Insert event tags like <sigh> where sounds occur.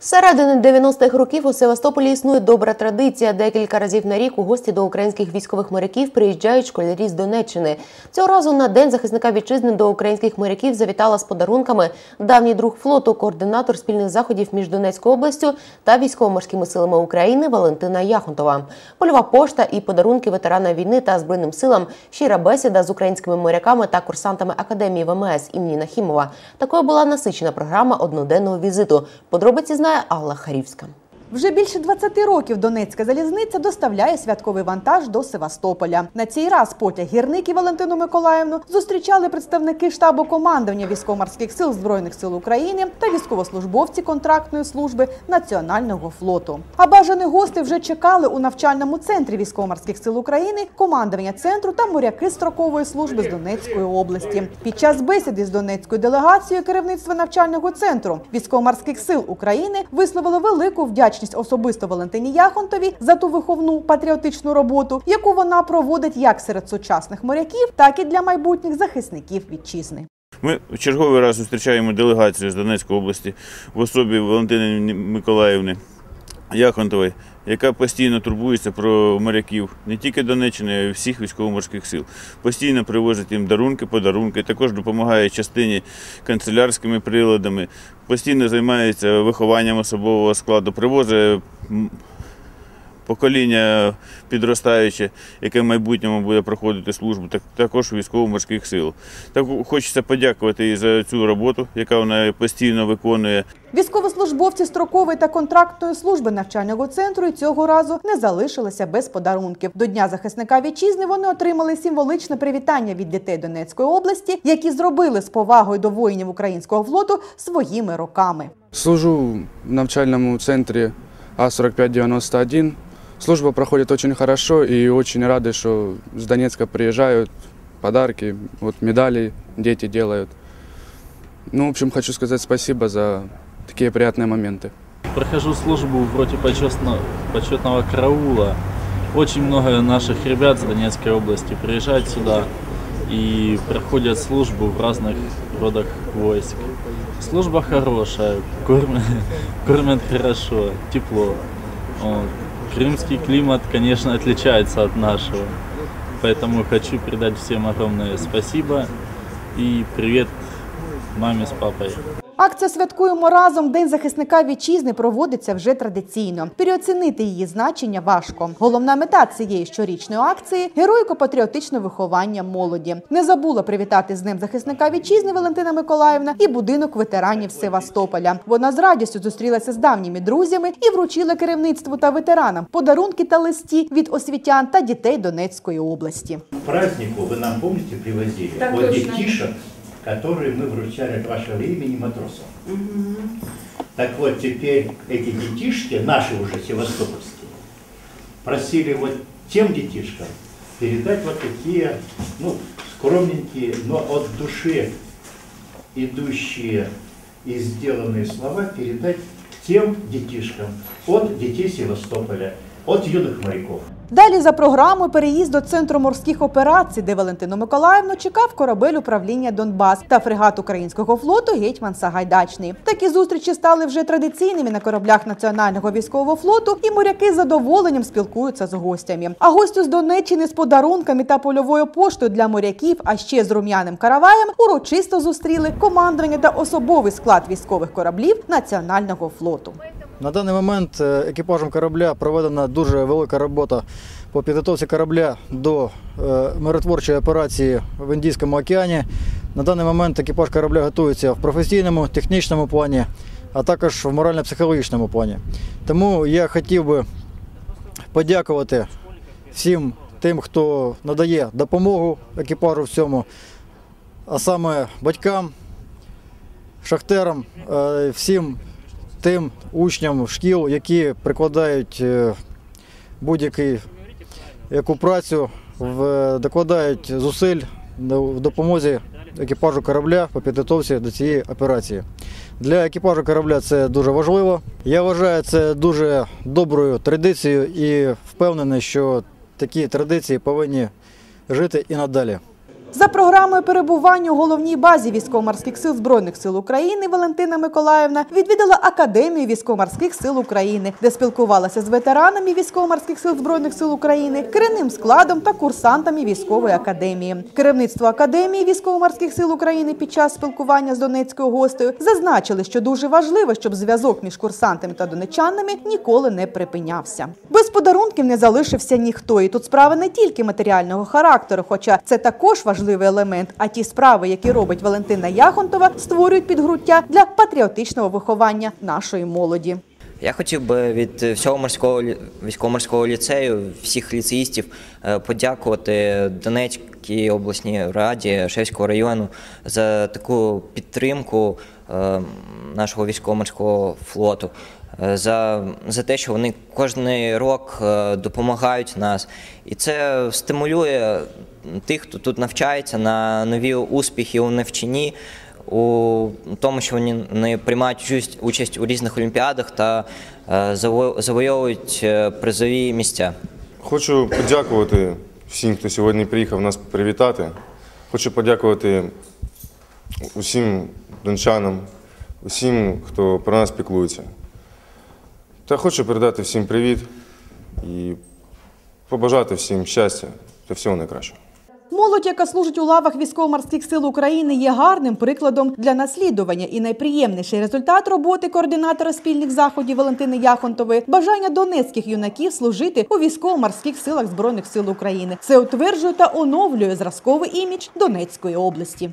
З середини 90-х років у Севастополі існує добра традиція. Декілька разів на рік у гості до українських військових моряків приїжджають школярі з Донеччини. Цього разу на день захисника вітчизни до українських моряків завітала з подарунками давній друг флоту, координатор спільних заходів між Донецькою областю та військово-морськими силами України Валентина Яхонтова. Польова пошта і подарунки ветерана війни та збройним силам. Щира бесіда з українськими моряками та курсантами академії ВМС імені Нахімова. Такою була насичена програма одноденного візиту. Подробиці знає Алла Харівська. Вже більше 20 років Донецька залізниця доставляє святковий вантаж до Севастополя. На цей раз потяг гірник Валентину Миколаївну зустрічали представники штабу командування військово-морських сил збройних сил України та військовослужбовці контрактної служби Національного флоту. А бажані гости вже чекали у навчальному центрі військово-морських сил України, командування центру та моряки строкової служби з Донецької області. Під час бесіди з Донецькою делегацією керівництва навчального центру військово-морських сил України висловили велику вдячність особисто Валентині Яхонтові за ту виховну патріотичну роботу, яку вона проводить як серед сучасних моряків, так і для майбутніх захисників вітчизни. Ми в черговий раз зустрічаємо делегацію з Донецької області в особі Валентини Миколаївни Яхонтової, яка постійно турбується про моряків не тільки Донеччини, а й всіх військово-морських сил. Постійно привозить їм дарунки, подарунки, також допомагає частині канцелярськими приладами, постійно займається вихованням особового складу, привозить покоління підростаюче, яке в майбутньому буде проходити службу, так також військово-морських сил. Так хочеться подякувати їй за цю роботу, яка вона постійно виконує. Військовослужбовці строкової та контрактної служби навчального центру і цього разу не залишилися без подарунків. До Дня захисника вітчизни вони отримали символичне привітання від дітей Донецької області, які зробили з повагою до воїнів українського флоту своїми роками. Служу в навчальному центрі А4591. Служба проходит очень хорошо и очень рады, что с Донецка приезжают, подарки, вот медали дети делают. Ну, в общем, хочу сказать спасибо за такие приятные моменты. Прохожу службу в роте почетно- почетного караула. Очень много наших ребят с Донецкой области приезжают сюда и проходят службу в разных родах войск. Служба хорошая, кормят, <laughs> кормят хорошо, тепло. Вот. Крымский климат, конечно, отличается от нашего. Поэтому хочу передать всем огромное спасибо и привет маме с папой. Акція Святкуємо разом День захисника вітчизни проводиться вже традиційно. Переоцінити її значення важко. Головна мета цієї щорічної акції героїко-патріотичне виховання молоді. Не забула привітати з Днем захисника вітчизни Валентина Миколаївна і будинок ветеранів Севастополя. Вона з радістю зустрілася з давніми друзями і вручила керівництву та ветеранам подарунки та листі від освітян та дітей Донецької області. Празднику вы нам помните привозили Так вот точно. Которые мы вручали от вашего имени матросам. Так вот теперь эти детишки, наши уже севастопольские, просили вот тем детишкам передать вот такие, ну, скромненькие, но от души идущие и сделанные слова передать тем детишкам от детей Севастополя, от юных моряков. Далі за програмою переїзд до центру морських операцій, де Валентину Миколаївну чекав корабель управління Донбас та фрегат українського флоту Гетьман Сагайдачний. Такі зустрічі стали вже традиційними на кораблях національного військового флоту, і моряки з задоволенням спілкуються з гостями. А гостю з Донеччини з подарунками та польовою поштою для моряків, а ще з рум'яним караваєм, урочисто зустріли командування та особовий склад військових кораблів національного флоту. На даний момент е, екіпажем корабля проведена дуже велика робота по підготовці корабля до е, миротворчої операції в Індійському океані. На даний момент екіпаж корабля готується в професійному, технічному плані, а також в морально-психологічному плані. Тому я хотів би подякувати всім тим, хто надає допомогу екіпажу в цьому, а саме батькам, шахтерам, е, всім тим учням шкіл, які прикладають е, будь-який яку працю, в, докладають зусиль в допомозі екіпажу корабля по підготовці до цієї операції. Для екіпажу корабля це дуже важливо. Я вважаю це дуже доброю традицією і впевнений, що такі традиції повинні жити і надалі. За програмою перебування у головній базі військово-морських сил Збройних сил України Валентина Миколаївна відвідала Академію військово-морських сил України, де спілкувалася з ветеранами військово-морських сил Збройних сил України, керівним складом та курсантами військової академії. Керівництво Академії військово-морських сил України під час спілкування з донецькою гостею зазначили, що дуже важливо, щоб зв'язок між курсантами та донечанами ніколи не припинявся. Без подарунків не залишився ніхто, і тут справа не тільки матеріального характеру, хоча це також важливий елемент. А ті справи, які робить Валентина Яхонтова, створюють підґрунтя для патріотичного виховання нашої молоді. Я хотів би від всього морського військово-морського ліцею, всіх ліцеїстів е, подякувати Донецькій обласній раді Шевського району за таку підтримку е, нашого військово-морського флоту. Е, За, за те, що вони кожен рок е, допомагають нас, і це стимулює тих, хто тут навчається на нові успіхи у навчанні, у тому, що вони приймають участь, у різних олімпіадах та е, заво- завойовують призові місця. Хочу подякувати всім, хто сьогодні приїхав нас привітати. Хочу подякувати усім дончанам, усім, хто про нас піклується. Та хочу передати всім привіт і побажати всім щастя та всього найкращого. Молодь, яка служить у лавах військово-морських сил України, є гарним прикладом для наслідування. І найприємніший результат роботи координатора спільних заходів Валентини Яхонтової бажання донецьких юнаків служити у військово-морських силах збройних сил України. Це утверджує та оновлює зразковий імідж Донецької області.